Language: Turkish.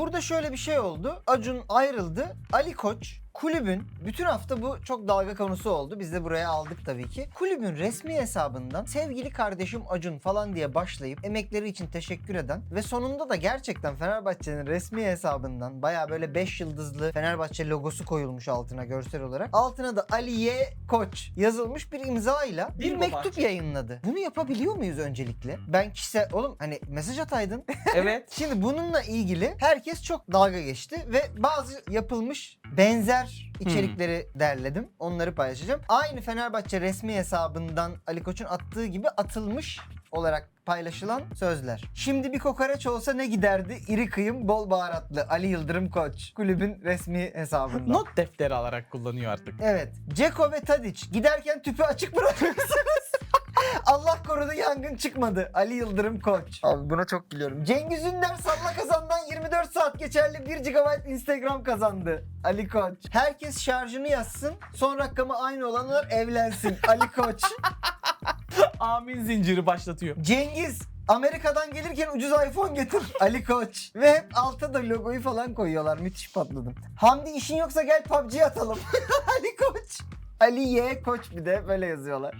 burada şöyle bir şey oldu. Acun ayrıldı. Ali Koç kulübün bütün hafta bu çok dalga konusu oldu. Biz de buraya aldık tabii ki. Kulübün resmi hesabından sevgili kardeşim Acun falan diye başlayıp emekleri için teşekkür eden ve sonunda da gerçekten Fenerbahçe'nin resmi hesabından baya böyle 5 yıldızlı Fenerbahçe logosu koyulmuş altına görsel olarak. Altına da Aliye Koç yazılmış bir imzayla bir Bingo mektup yayınladı. Bunu yapabiliyor muyuz öncelikle? Ben kişisel oğlum hani mesaj ataydın. Evet. Şimdi bununla ilgili herkes çok dalga geçti ve bazı yapılmış benzer içerikleri derledim. Onları paylaşacağım. Aynı Fenerbahçe resmi hesabından Ali Koç'un attığı gibi atılmış olarak paylaşılan sözler. Şimdi bir kokoreç olsa ne giderdi? İri kıyım, bol baharatlı. Ali Yıldırım Koç. Kulübün resmi hesabından. Not defteri alarak kullanıyor artık. Evet. Ceko ve Tadic giderken tüpü açık bırakıyorsunuz. Allah korudu yangın çıkmadı. Ali Yıldırım Koç. Abi buna çok gülüyorum. Cengiz Ünder salla kazandan 24 saat geçerli 1 GB Instagram kazandı. Ali Koç. Herkes şarjını yazsın. Son rakamı aynı olanlar evlensin. Ali Koç. Amin zinciri başlatıyor. Cengiz Amerika'dan gelirken ucuz iPhone getir. Ali Koç. Ve hep alta da logoyu falan koyuyorlar. Müthiş patladım. Hamdi işin yoksa gel PUBG atalım. Ali Koç. Ali Y Koç bir de böyle yazıyorlar.